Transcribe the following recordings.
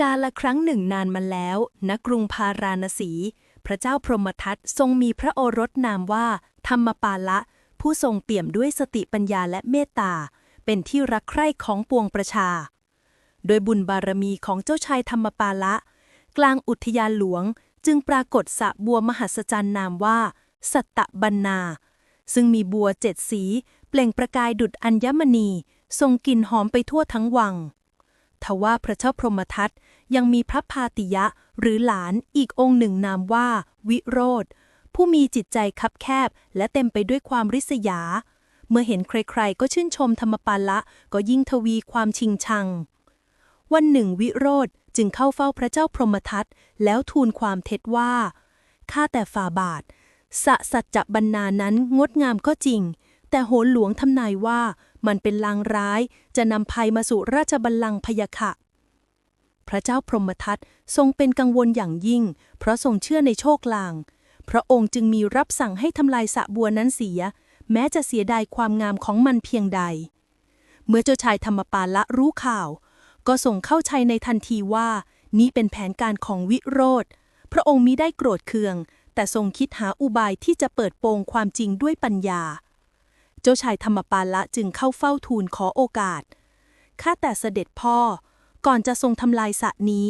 กาละครั้งหนึ่งนานมาแล้ว ณ กรุงพาราณสี พระเจ้าพรหมทัตทรงมีพระโอรสนามว่า ธรรมปาละ ผู้ทรงเปี่ยมด้วยสติปัญญาและเมตตา เป็นที่รักใคร่ของปวงประชา โดยบุญบารมีของเจ้าชายธรรมปาละ กลางอุทยานหลวงจึงปรากฏสระบัวมหัศจรรย์นามว่า สัตตบันนา ซึ่งมีบัวเจ็ดสี เปล่งประกายดุจอัญมณี ทรงกลิ่นหอมไปทั่วทั้งวัง ทว่าพระเจ้าพรหมทัตยังมีพระพาติยะหรือหลานอีกองค์หนึ่งนามว่า วิโรธผู้มีจิตใจคับแคบ และเต็มไปด้วยความริษยา เมื่อเห็นใครๆ ก็ชื่นชมธรรมปาละก็ยิ่งทวีความชิงชัง วันหนึ่งวิโรธจึงเข้าเฝ้าพระเจ้าพรหมทัตแล้วทูลความเท็จว่าข้าแต่ฝ่าบาทสะสัจจบรรณานั้นงดงามก็จริง แต่โหนหลวงทำนายว่า มันเป็นลางร้าย จะนำภัยมาสู่ราชบัลลังก์พยาคะพระเจ้าพรหมทัตทรงเป็นกังวลอย่างยิ่ง เพราะทรงเชื่อในโชคลาง พระองค์จึงมีรับสั่งให้ทำลายสะบัวนั้นเสีย แม้จะเสียดายความงามของมันเพียงใด เมื่อเจ้าชายธรรมปาละรู้ข่าว ก็ส่งเข้าชัยในทันทีว่า นี่เป็นแผนการของวิโรธ พระองค์มิได้โกรธเคือง แต่ทรงคิดหาอุบายที่จะเปิดโปงความจริงด้วยปัญญา จ้าชายธรรมปาละจึงเข้าเฝ้าทูลขอโอกาส ข้าแต่เสด็จพ่อ ก่อนจะทรงทำลายสระนี้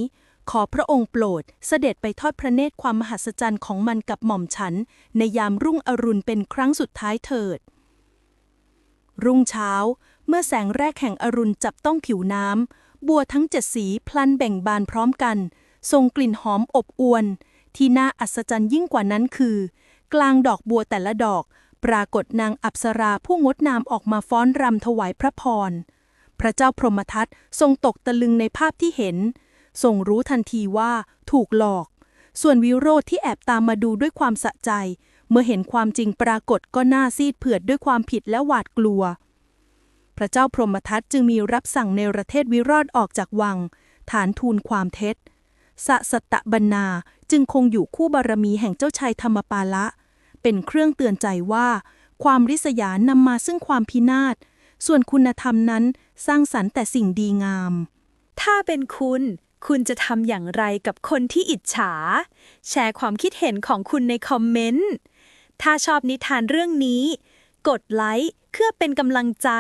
ขอพระองค์โปรดเสด็จไปทอดพระเนตรความมหัศจรรย์ของมันกับหม่อมฉัน ในยามรุ่งอรุณเป็นครั้งสุดท้ายเถิด รุ่งเช้า เมื่อแสงแรกแห่งอรุณจับต้องผิวน้ำบัวทั้งเจ็ดสีพลันแบ่งบานพร้อมกัน ทรงกลิ่นหอมอบอวน ที่น่าอัศจรรย์ยิ่งกว่านั้นคือ กลางดอกบัวแต่ละดอก ปรากฏนางอัปสราผู้งดงามออกมาฟ้อนรำถวายพระพร พระเจ้าพรหมทัตทรงตกตะลึงในภาพที่เห็น ทรงรู้ทันทีว่าถูกหลอก ส่วนวิโรธที่แอบตามมาดูด้วยความสะใจ เมื่อเห็นความจริงปรากฏก็หน้าซีดเผือดด้วยความผิดและหวาดกลัว พระเจ้าพรหมทัตจึงมีรับสั่งในประเทศวิโรธออกจากวัง ฐานทูลความเท็จสะสตตบรรณาจึงคงอยู่คู่บารมีแห่งเจ้าชายธรรมปาละ เป็นเครื่องเตือนใจว่า ความริษยานำมาซึ่งความพินาศ ส่วนคุณธรรมนั้นสร้างสรรค์แต่สิ่งดีงาม ถ้าเป็นคุณ คุณจะทำอย่างไรกับคนที่อิจฉา แชร์ความคิดเห็นของคุณในคอมเมนต์ ถ้าชอบนิทานเรื่องนี้ กดไลค์เพื่อเป็นกำลังใจ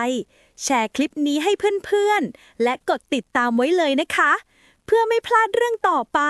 แชร์คลิปนี้ให้เพื่อนๆ และกดติดตามไว้เลยนะคะ เพื่อไม่พลาดเรื่องต่อไป